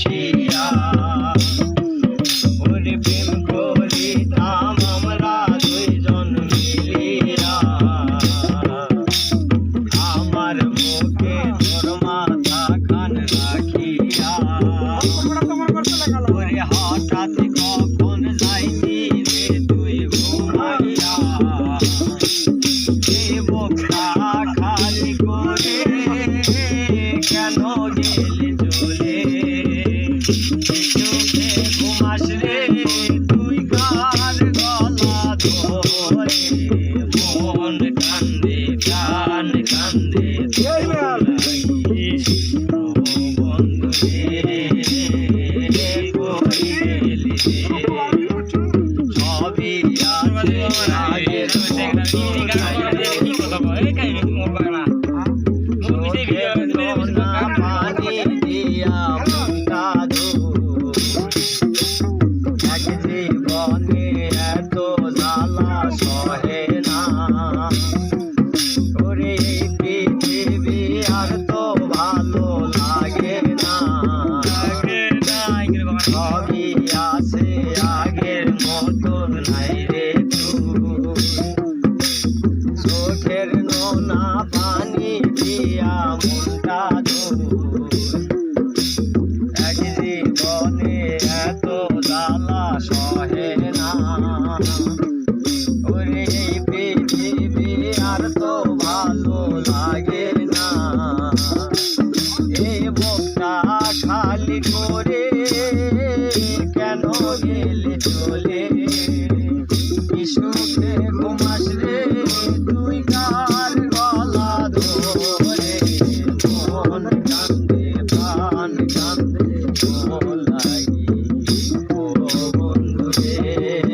cheese. সবই আর আগের কথা বলে কাহিনী মোবাইল হবে